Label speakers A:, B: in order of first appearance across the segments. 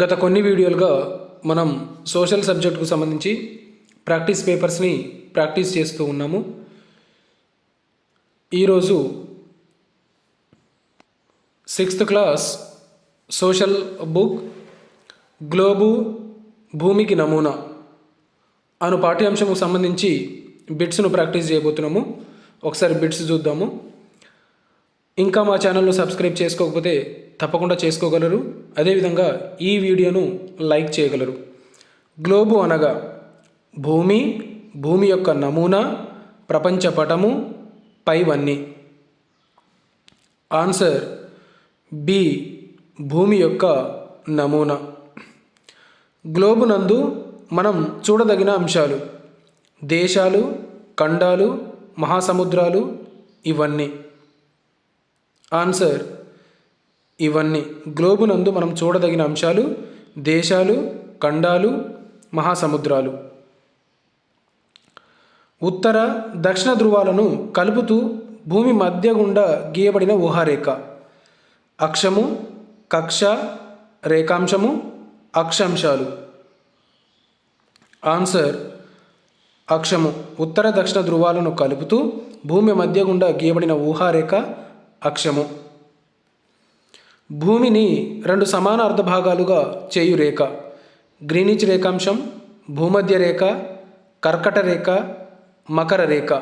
A: గత కొన్ని వీడియోలుగా మనం సోషల్ సబ్జెక్టుకు సంబంధించి ప్రాక్టీస్ పేపర్స్ని ప్రాక్టీస్ చేస్తూ ఉన్నాము. ఈరోజు sixth class social book globe భూమికి నమూనా అను పాఠ్యాంశంకు సంబంధించి బిట్స్ను ప్రాక్టీస్ చేయబోతున్నాము. ఒకసారి బిట్స్ చూద్దాము. ఇంకా మా ఛానల్ను సబ్స్క్రైబ్ చేసుకోకపోతే తప్పకుండా చేసుకోగలరు. అదేవిధంగా ఈ వీడియోను లైక్ చేయగలరు. గ్లోబు అనగా భూమి భూమి యొక్క నమూనా ప్రపంచ పటము పైవన్నీ. ఆన్సర్ బి భూమి యొక్క నమూనా. గ్లోబు నందు మనం చూడదగిన అంశాలు దేశాలు ఖండాలు మహాసముద్రాలు ఇవన్నీ. ఆన్సర్ ఇవన్నీ గ్లోబు నందు మనం చూడదగిన అంశాలు దేశాలు ఖండాలు మహాసముద్రాలు. ఉత్తర దక్షిణ ధృవాలను కలుపుతూ భూమి మధ్య గుండా గీయబడిన ఊహారేఖ. అక్షము కక్ష రేఖాంశము అక్షాంశాలు. ఆన్సర్ అక్షము ఉత్తర దక్షిణ ధృవాలను కలుపుతూ భూమి మధ్య గుండా గీయబడిన ఊహారేఖ అక్షము. భూమిని రెండు సమాన అర్ధభాగాలుగా చేయు రేఖ. గ్రీనిచ్ రేఖాంశం భూమధ్య రేఖ కర్కట రేఖ మకర రేఖ.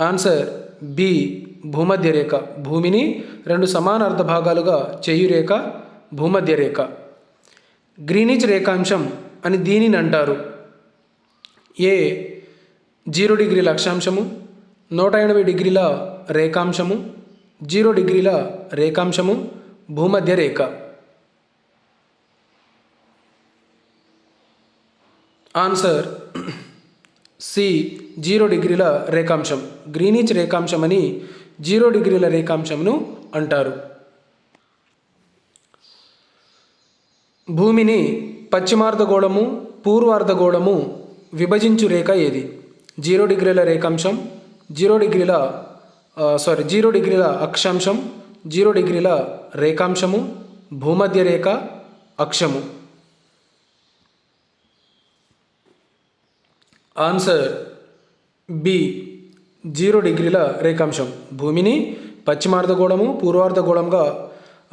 A: ఆన్సర్ బి భూమధ్య రేఖ. భూమిని రెండు సమాన అర్ధభాగాలుగా చేయు రేఖ భూమధ్య రేఖ. గ్రీనిచ్ రేఖాంశం అని దీనిని అంటారు. ఏ జీరో డిగ్రీల అక్షాంశము నూట ఎనభై డిగ్రీల రేఖాంశము జీరో డిగ్రీల రేఖాంశము భూమధ్య రేఖ. ఆన్సర్ సి జీరో డిగ్రీల రేఖాంశం. గ్రీనిచ్ రేఖాంశం అని జీరో డిగ్రీల రేఖాంశంను అంటారు. భూమిని పశ్చిమార్ధగోళము పూర్వార్ధగోళము విభజించు రేఖ ఏది? జీరో డిగ్రీల రేఖాంశం జీరో డిగ్రీల సారీ జీరో డిగ్రీల అక్షాంశం జీరో డిగ్రీల రేఖాంశము భూమధ్య రేఖ అక్షము. ఆన్సర్ బి జీరో డిగ్రీల రేఖాంశం. భూమిని పశ్చిమార్ధగోళము పూర్వార్ధగోళంగా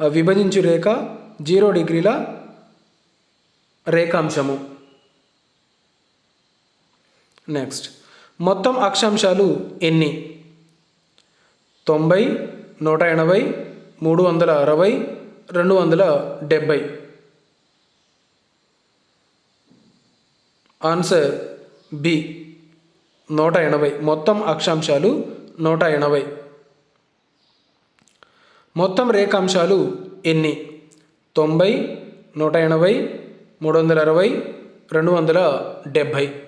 A: విభజించు రేఖ జీరో డిగ్రీల రేఖాంశము. నెక్స్ట్ మొత్తం అక్షాంశాలు ఎన్ని? తొంభై నూట ఎనభై మూడు వందల అరవై రెండు వందల డెబ్భై ఆన్సర్ బి నూట ఎనభై. మొత్తం అక్షాంశాలు నూట ఎనభై. మొత్తం రేఖాంశాలు ఎన్ని? తొంభై నూట ఎనభై మూడు వందల అరవై రెండు వందల డెబ్భై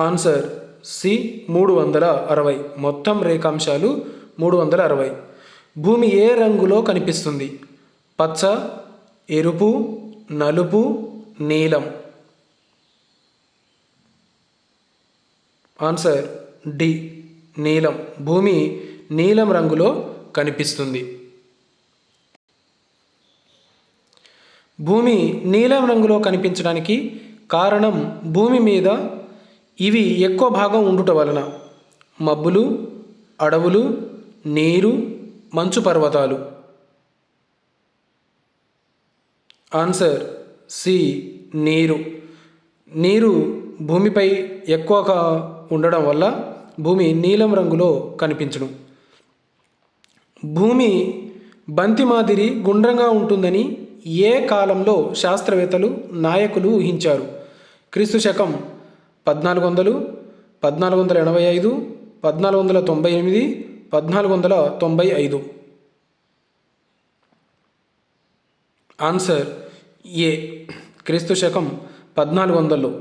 A: ఆన్సర్ సి మూడు వందల అరవై. మొత్తం రేఖాంశాలు మూడు వందల అరవై. భూమి ఏ రంగులో కనిపిస్తుంది? పచ్చ ఎరుపు నలుపు నీలం. ఆన్సర్ డి నీలం. భూమి నీలం రంగులో కనిపిస్తుంది. భూమి నీలం రంగులో కనిపించడానికి కారణం భూమి మీద ఇవి ఎక్కువ భాగం ఉండుట వలన మబ్బులు అడవులు నీరు మంచు పర్వతాలు. ఆన్సర్ సి నీరు. నీరు భూమిపై ఎక్కువగా ఉండడం వల్ల భూమి నీలం రంగులో కనిపించడం భూమి బంతి మాదిరి గుండ్రంగా ఉంటుందని ఏ కాలంలో శాస్త్రవేత్తలు నాయకులు ఊహించారు? క్రీస్తు శకం పద్నాలుగు వందలు పద్నాలుగు వందల ఎనభై ఐదు పద్నాలుగు వందల తొంభై ఎనిమిది పద్నాలుగు వందల తొంభై ఐదు. Answer A. క్రీస్తు శకం పద్నాలుగు వందల్లో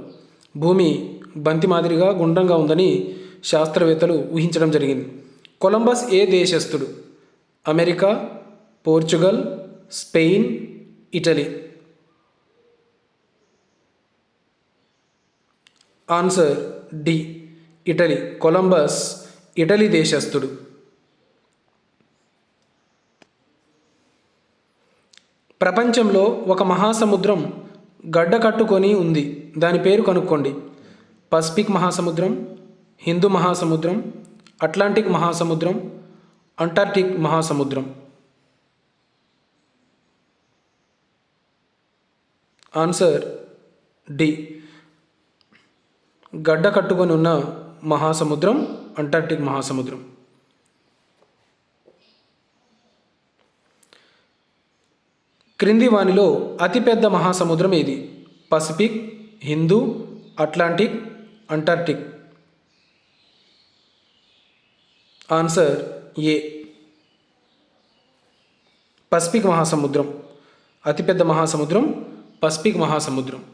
A: భూమి బంతి మాదిరిగా గుండ్రంగా ఉందని శాస్త్రవేత్తలు ఊహించడం జరిగింది. కొలంబస్ ఏ దేశస్థుడు? America Portugal Spain Italy. Answer D. Italy Columbus Italy దేశస్థుడు. ప్రపంచంలో ఒక మహాసముద్రం గడ్డ కట్టుకొని ఉంది. దాని పేరు కనుక్కోండి. పసిఫిక్ మహాసముద్రం హిందూ మహాసముద్రం అట్లాంటిక్ మహాసముద్రం అంటార్టిక్ మహాసముద్రం. Answer D. గడ్డ కట్టుకొని ఉన్న మహాసముద్రం అంటార్టిక్ మహాసముద్రం. క్రింది వానిలో అతిపెద్ద మహాసముద్రం ఏది? Pacific Hindu Atlantic Antarctic answer A? Pacific మహాసముద్రం. అతిపెద్ద మహాసముద్రం పసిఫిక్ మహాసముద్రం.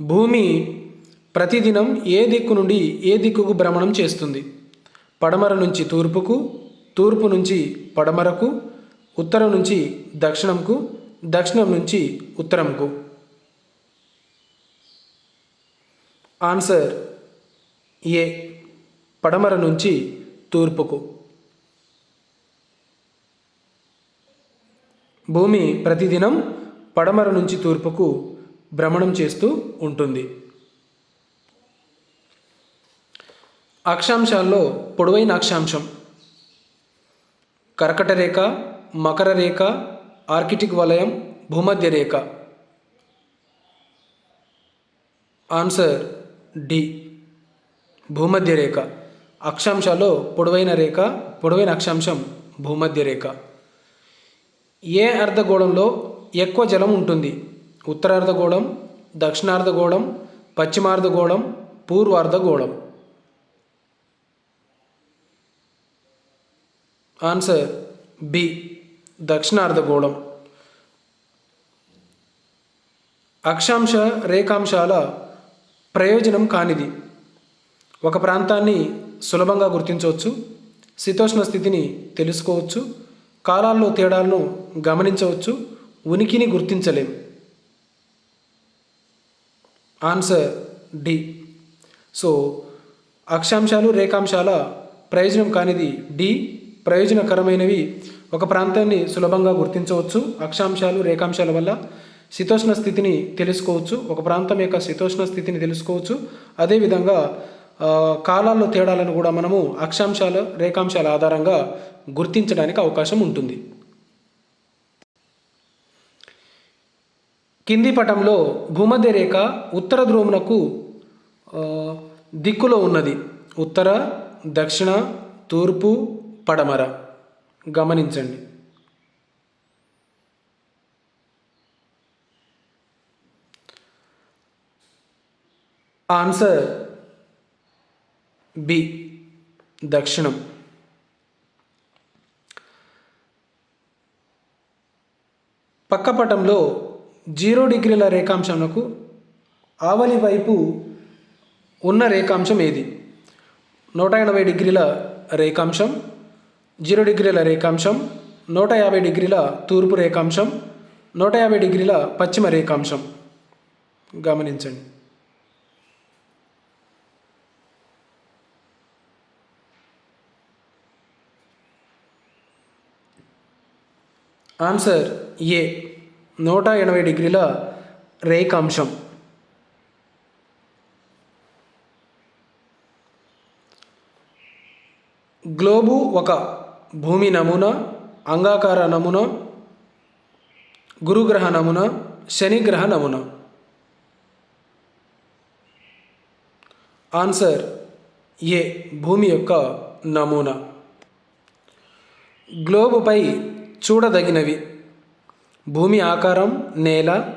A: భూమి ప్రతిదినం ఏ దిక్కు నుండి ఏ దిక్కుకు భ్రమణం చేస్తుంది? పడమర నుంచి తూర్పుకు తూర్పు నుంచి పడమరకు ఉత్తరం నుంచి దక్షిణంకు దక్షిణం నుంచి ఉత్తరంకు? ఆన్సర్ ఏ పడమర నుంచి తూర్పుకు. భూమి ప్రతిదినం పడమర నుంచి తూర్పుకు భ్రమణం చేస్తూ ఉంటుంది. అక్షాంశాల్లో పొడవైన అక్షాంశం. కర్కట రేఖ మకర రేఖ ఆర్కిటిక్ వలయం భూమధ్య రేఖ. Answer D. భూమధ్య రేఖ. అక్షాంశాల్లో పొడవైన రేఖ పొడవైన అక్షాంశం భూమధ్య రేఖ. ఏ అర్ధగోళంలో ఎక్కువ జలం ఉంటుంది? ఉత్తరార్ధగోళం దక్షిణార్ధగోళం పశ్చిమార్ధగోళం పూర్వార్ధగోళం. ఆన్సర్ బి దక్షిణార్ధగోళం అక్షాంశ రేఖాంశాల ప్రయోజనం కానిది ఒక ప్రాంతాన్ని సులభంగా గుర్తించవచ్చు శీతోష్ణ స్థితిని తెలుసుకోవచ్చు కాలాల్లో తేడాలను గమనించవచ్చు ఉనికిని గుర్తించలేం ఆన్సర్ డి సో అక్షాంశాలు రేఖాంశాల ప్రయోజనం కానిది డి ప్రయోజనకరమైనవి ఒక ప్రాంతాన్ని సులభంగా గుర్తించవచ్చు. అక్షాంశాలు రేఖాంశాల వల్ల శీతోష్ణ స్థితిని తెలుసుకోవచ్చు. ఒక ప్రాంతం యొక్క శీతోష్ణ స్థితిని తెలుసుకోవచ్చు. అదేవిధంగా కాలాల్లో తేడాలను కూడా మనము అక్షాంశాల రేఖాంశాల ఆధారంగా గుర్తించడానికి అవకాశం ఉంటుంది. కింది పటంలో భూమధ్య రేఖ ఉత్తర ధ్రువమునకు దిక్కులో ఉన్నది. ఉత్తర దక్షిణ తూర్పు పడమర. గమనించండి. Answer B. దక్షిణం. పక్కపటంలో జీరో డిగ్రీల రేఖాంశంకు ఆవలి వైపు ఉన్న రేఖాంశం ఏది? నూట ఎనభై డిగ్రీల రేఖాంశం జీరో డిగ్రీల రేఖాంశం నూట యాభై డిగ్రీల తూర్పు రేఖాంశం నూట యాభై డిగ్రీల పశ్చిమ రేఖాంశం. గమనించండి. ఆన్సర్ ఏ నూట ఎనభై డిగ్రీల రేఖాంశం. గ్లోబు ఒక భూమి నమూనా అంగాకార నమూనా గురుగ్రహ నమూనా శనిగ్రహ నమూనా? ఆన్సర్ ఏ భూమి యొక్క నమూనా. గ్లోబుపై చూడదగినవి భూమి ఆకారం నేల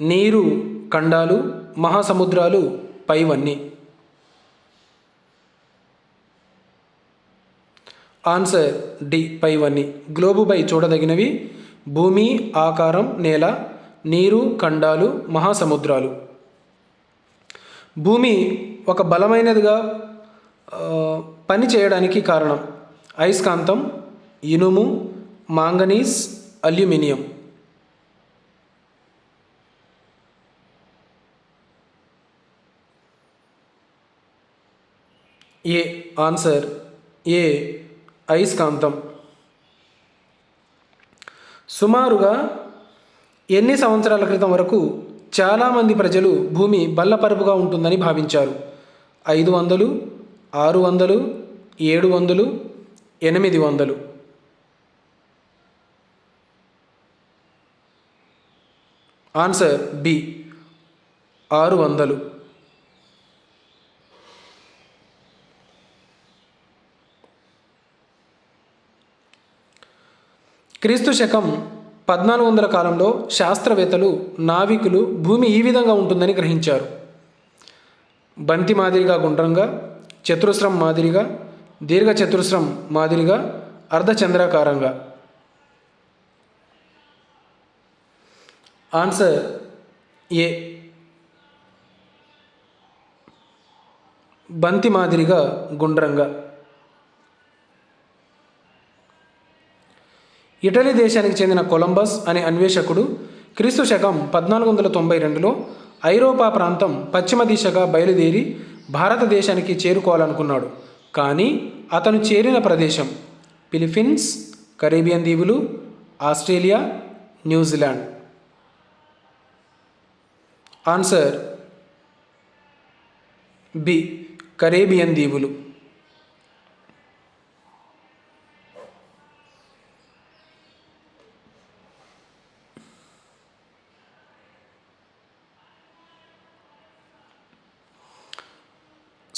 A: నీరు ఖండాలు మహాసముద్రాలు పైవన్నీ. ఆన్సర్ డి పైవన్నీ గ్లోబుపై చూడదగినవి భూమి ఆకారం నేల నీరు ఖండాలు మహాసముద్రాలు. భూమి ఒక బలమైనదిగా పని చేయడానికి కారణం అయస్కాంతం ఇనుము manganese aluminium. A answer A అయస్కాంతం. సుమారుగా ఎన్ని సంవత్సరాల క్రితం వరకు చాలామంది ప్రజలు భూమి బల్లపరుపుగా ఉంటుందని భావించారు? ఐదు వందలు ఆరు వందలు ఏడు వందలు ఎనిమిది వందలు. ఆన్సర్ బి ఆరు వందలు. క్రీస్తు శకం పద్నాలుగు వందల కాలంలో శాస్త్రవేత్తలు నావికులు భూమి ఈ విధంగా ఉంటుందని గ్రహించారు. బంతి మాదిరిగా గుండ్రంగా చతురస్రం మాదిరిగా దీర్ఘ చతురస్రం మాదిరిగా అర్ధచంద్రాకారంగా ఆన్సర్ ఏ? బంతి మాదిరిగా గుండ్రంగా. ఇటలీ దేశానికి చెందిన కొలంబస్ అనే అన్వేషకుడు క్రీస్తు శకం పద్నాలుగు వందల తొంభై రెండులో ఐరోపా ప్రాంతం పశ్చిమ దిశగా బయలుదేరి భారతదేశానికి చేరుకోవాలనుకున్నాడు. కానీ అతను చేరిన ప్రదేశం ఫిలిఫిన్స్ కరేబియన్ దీవులు Australia New Zealand. Answer B Caribbean దీవులు.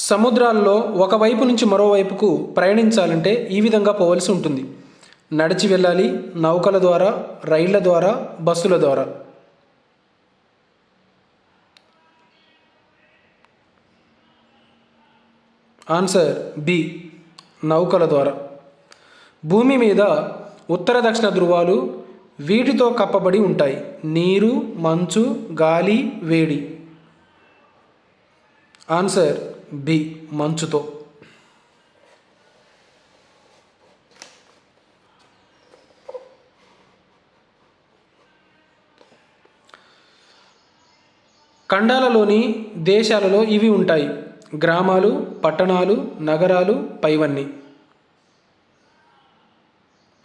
A: సముద్రాల్లో ఒకవైపు నుంచి మరోవైపుకు ప్రయాణించాలంటే ఈ విధంగా పోవలసి ఉంటుంది. నడిచి వెళ్ళాలి నౌకల ద్వారా రైళ్ళ ద్వారా బస్సుల ద్వారా. ఆన్సర్ బి నౌకల ద్వారా. భూమి మీద ఉత్తర దక్షిణ ధృవాలు వీటితో కప్పబడి ఉంటాయి. నీరు మంచు గాలి వేడి. ఆన్సర్ బి మంచుతో. ఖండాలలోని దేశాలలో ఇవి ఉంటాయి. గ్రామాలు పట్టణాలు నగరాలు పైవన్నీ.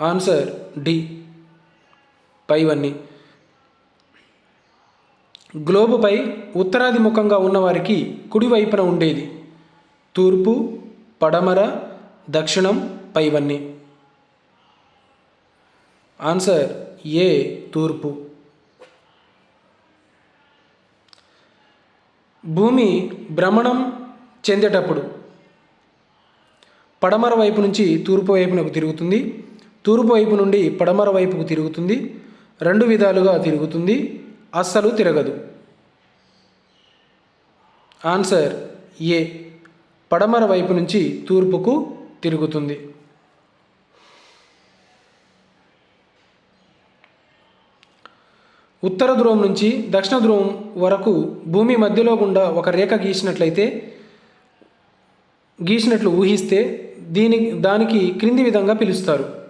A: Answer D. పైవన్నీ. గ్లోబుపై ఉత్తరాది ముఖంగా ఉన్నవారికి కుడివైపున ఉండేది. తూర్పు పడమర దక్షిణం పైవన్నీ. ఆన్సర్ ఏ తూర్పు. భూమి భ్రమణం చెందేటప్పుడు పడమర వైపు నుంచి తూర్పు వైపునకు తిరుగుతుంది. తూర్పు వైపు నుండి పడమర వైపుకు తిరుగుతుంది. రెండు విధాలుగా తిరుగుతుంది. అస్సలు తిరగదు. Answer A. పడమర వైపు నుంచి తూర్పుకు తిరుగుతుంది. ఉత్తర ధ్రువం నుంచి దక్షిణ ధ్రువం వరకు భూమి మధ్యలో గుండా ఒక రేఖ గీసినట్లయితే గీసినట్లు ఊహిస్తే దీని దానికి క్రింది విధంగా పిలుస్తారు.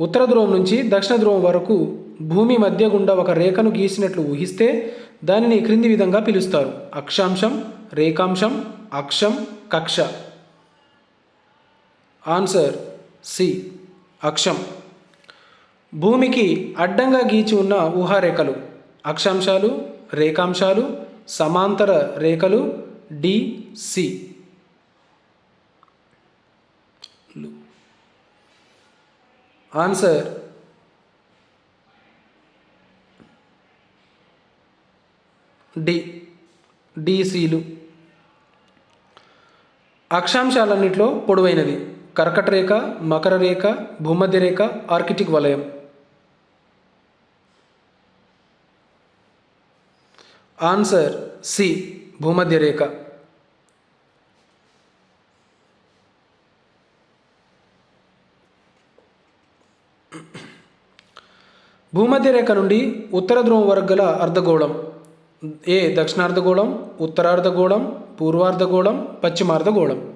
A: ఉత్తర ధ్రువం నుంచి దక్షిణ ధ్రువం వరకు భూమి మధ్య గుండా ఒక రేఖను గీసినట్లు ఊహిస్తే దానిని క్రింది విధంగా పిలుస్తారు. అక్షాంశం రేఖాంశం అక్షం కక్ష. Answer C. అక్షం. భూమికి అడ్డంగా గీచి ఉన్న ఊహారేఖలు. అక్షాంశాలు రేఖాంశాలు సమాంతర రేఖలు డిసి ఆన్సర్ డి డిసిలు. అక్షాంశాలన్నింటిలో పొడవైనది కర్కట రేఖ మకర రేఖ భూమధ్య రేఖ ఆర్కిటిక్ వలయం. ఆన్సర్ సి భూమధ్య రేఖ భూమధ్య రేఖ నుండి ఉత్తర ధ్రువం వరకు గల అర్ధగోళం. ఏ దక్షిణార్ధగోళం ఉత్తరార్ధగోళం పూర్వార్ధగోళం పశ్చిమార్ధగోళం?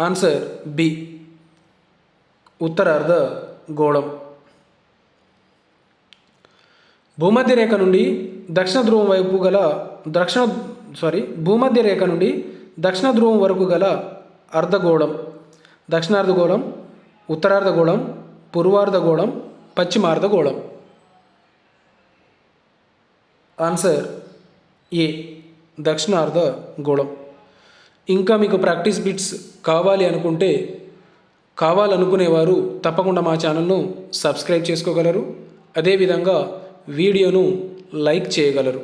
A: ఆన్సర్ బి ఉత్తరార్ధ గోళం భూమధ్య రేఖ నుండి దక్షిణ ధ్రువం వైపు గల దక్షిణ సారీ భూమధ్య రేఖ నుండి దక్షిణ ధ్రువం వరకు గల అర్ధగోళం. దక్షిణార్ధగోళం ఉత్తరార్ధగోళం పూర్వార్ధగోళం పశ్చిమార్ధగోళం. ఆన్సర్ ఏ దక్షిణార్ధ గోళం. ఇంకా మీకు ప్రాక్టీస్ బిట్స్ కావాలి అనుకుంటే కావాలనుకునేవారు తప్పకుండా మా ఛానల్ను సబ్స్క్రైబ్ చేసుకోగలరు. అదేవిధంగా వీడియోను లైక్ చేయగలరు.